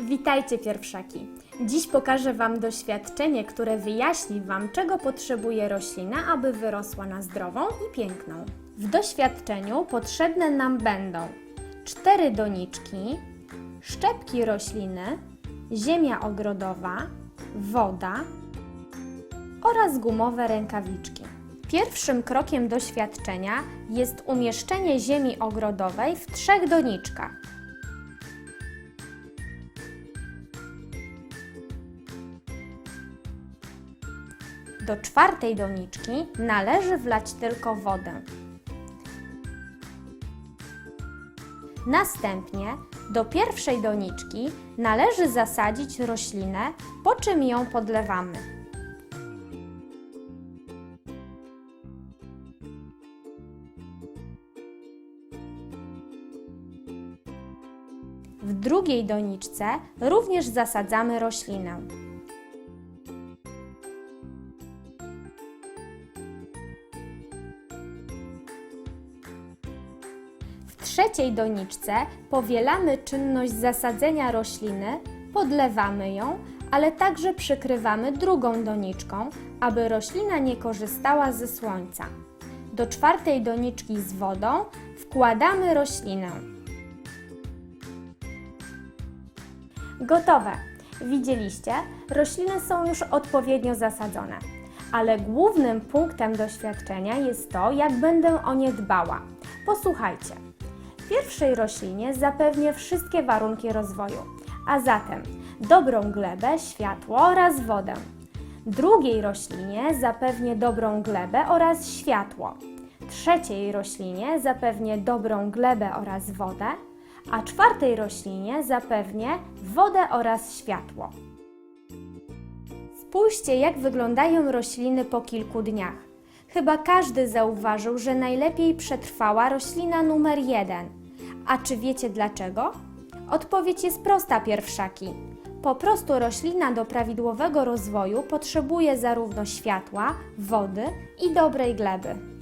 Witajcie pierwszaki. Dziś pokażę Wam doświadczenie, które wyjaśni Wam, czego potrzebuje roślina, aby wyrosła na zdrową i piękną. W doświadczeniu potrzebne nam będą cztery doniczki, szczepki rośliny, ziemia ogrodowa, woda oraz gumowe rękawiczki. Pierwszym krokiem doświadczenia jest umieszczenie ziemi ogrodowej w trzech doniczkach. Do czwartej doniczki należy wlać tylko wodę. Następnie do pierwszej doniczki należy zasadzić roślinę, po czym ją podlewamy. W drugiej doniczce również zasadzamy roślinę. W trzeciej doniczce powielamy czynność zasadzenia rośliny, podlewamy ją, ale także przykrywamy drugą doniczką, aby roślina nie korzystała ze słońca. Do czwartej doniczki z wodą wkładamy roślinę. Gotowe! Widzieliście, rośliny są już odpowiednio zasadzone. Ale głównym punktem doświadczenia jest to, jak będę o nie dbała. Posłuchajcie. Pierwszej roślinie zapewnię wszystkie warunki rozwoju, a zatem dobrą glebę, światło oraz wodę. Drugiej roślinie zapewnię dobrą glebę oraz światło. Trzeciej roślinie zapewnię dobrą glebę oraz wodę, a czwartej roślinie zapewnię wodę oraz światło. Spójrzcie, jak wyglądają rośliny po kilku dniach. Chyba każdy zauważył, że najlepiej przetrwała roślina numer jeden. A czy wiecie dlaczego? Odpowiedź jest prosta, pierwszaki. Po prostu roślina do prawidłowego rozwoju potrzebuje zarówno światła, wody i dobrej gleby.